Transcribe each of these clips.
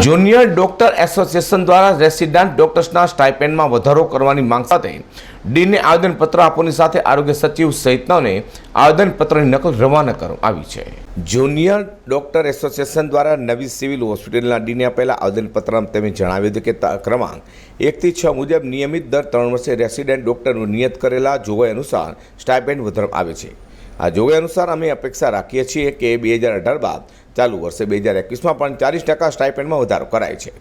Junior doctor association દ્વારા resident ડોક્ટર્સના સ્ટાઇપેન્ડમાં વધારો કરવાની માંગ સાથે ડીને આવેદનપત્ર આપવાની સાથે આરોગ્ય સચિવ સહિતનાને આવેદનપત્રની નકલ રવાના કરવામાં આવી છે. જુનિયર ડોક્ટર એસોસિએશન દ્વારા નવી સિવિલ હોસ્પિટલના ડીને આપેલા આવેદનપત્રમાં તેમણે જણાવ્યું હતું કે ક્રમાંક એકથી છ મુજબ નિયમિત દર ત્રણ વર્ષે રેસિડેન્ટ ડોક્ટરનું નિયત કરેલા જોગવાઈ અનુસાર સ્ટાઇપેન્ડ વધારવામાં આવે છે. આ જોવા અનુસાર અમે અપેક્ષા રાખીએ છીએ કે બે હજાર અઢાર બાદ ચાલુ વર્ષે બે હજાર એકવીસમાં પણ ચાલીસ ટકા સ્ટાઇપેન્ડમાં વધારો કરાય છે.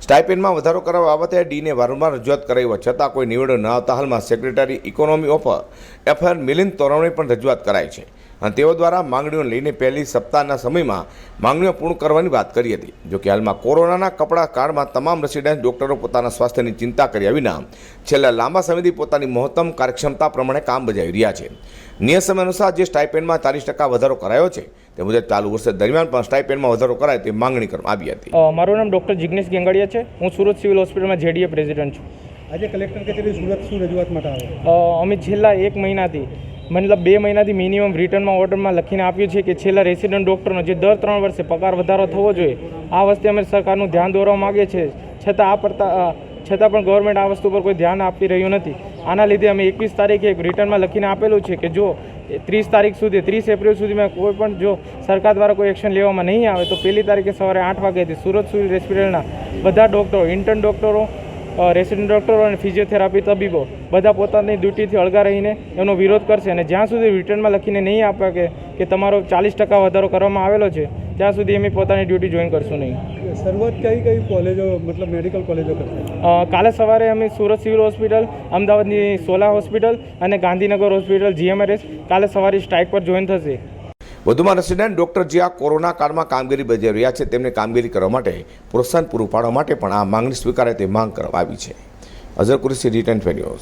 સ્ટાઇપેન્ડમાં વધારો કરવા બાબતે ડીને વારંવાર રજૂઆત કરાઈ હોવા છતાં કોઈ નિવેડો ન આવતા હાલમાં secretary economy of F R Milind Torvani પણ રજૂઆત કરાઈ છે. અને તેઓ દ્વારા માંગણીઓ લઈને પહેલી સપ્તાહના સમયમાં માંગણીઓ પૂર્ણ કરવાની વાત કરી હતી. જોકે હાલમાં કોરોનાના કપડા કાળમાં તમામ રેસિડેન્ટ ડોક્ટરો પોતાના સ્વાસ્થ્યની ચિંતા કર્યા વિના છેલ્લા લાંબા સમયથી પોતાની મહત્તમ કાર્યક્ષમતા પ્રમાણે કામ બજાવી રહ્યા છે. નિયત સમય અનુસાર જે સ્ટાઇપેન્ડમાં ચાલીસ ટકા વધારો કરાયો છે તે મુજબ ચાલુ વર્ષે દરમિયાન પણ સ્ટાઇપેન્ડમાં વધારો કરાય તે માંગણી કરવામાં આવી હતી. મારું નામ ડૉક્ટર જિગ્નેશ ગેંગડિયા છે. હું સુરત સિવિલ હોસ્પિટલમાં જેડીએ પ્રેસિડન્ટ છું. આજે કલેક્ટર કચેરી સુરત શું રજૂઆત માટે આવે અમે છેલ્લા એક મહિનાથી મતલબ બે મહિનાથી મિનિમમ રિટર્નમાં ઓર્ડરમાં લખીને આપ્યું છે કે છેલ્લા રેસિડન્ટ ડૉક્ટરનો જે દર ત્રણ વર્ષે પગાર વધારો થવો જોઈએ, આ વસ્તુ અમે સરકારનું ધ્યાન દોરવા માગીએ છીએ. છતાં આ પડતા છતાં પણ ગવર્મેન્ટ આ વસ્તુ પર કોઈ ધ્યાન આપી રહ્યું નથી. આના લીધે અમે એકવીસ તારીખે એક રિટર્નમાં લખીને આપેલું છે કે જો ત્રીસ તારીખ સુધી, ત્રીસ એપ્રિલ સુધીમાં કોઈ પણ જો સરકાર દ્વારા કોઈ એક્શન લેવામાં નહીં આવે, તો પહેલી તારીખે સવારે આઠ વાગ્યાથી સુરત સુધી હોસ્પિટલના બધા ડૉક્ટરો ઇન્ટર્ન ડૉક્ટરો રેસિડન્ટ ડૉક્ટરો અને ફિઝિયોથેરાપી તબીબો બધા પોતાની ડ્યુટીથી અળગા રહીને એનો વિરોધ કરશે અને જ્યાં સુધી રિટર્નમાં લખીને નહીં આપે કે કે તમારો ચાલીસ ટકા વધારો કરવામાં આવેલો છે ત્યાં સુધી અમે પોતાની ડ્યુટી જોઈન કરશું નહીં. શરૂઆત કઈ કઈ કોલેજો મતલબ મેડિકલ કોલેજો કરશે? કાલે સવારે અમે સુરત સિવિલ હોસ્પિટલ અમદાવાદની સોલા હોસ્પિટલ અને ગાંધીનગર હોસ્પિટલ જીએમઆરએસ કાલે સવારે સ્ટ્રાઇક પર જોઈન થશે. વધુમાં રેસિડેન્ટ ડોક્ટર જે આ કોરોના કાળમાં કામગીરી બજાવી રહ્યા છે, તેમને કામગીરી કરવા માટે પ્રોત્સાહન પૂરું પાડવા માટે પણ આ માંગણી સ્વીકારે તે માંગ કરવામાં આવી છે. Azhar Qureshi return news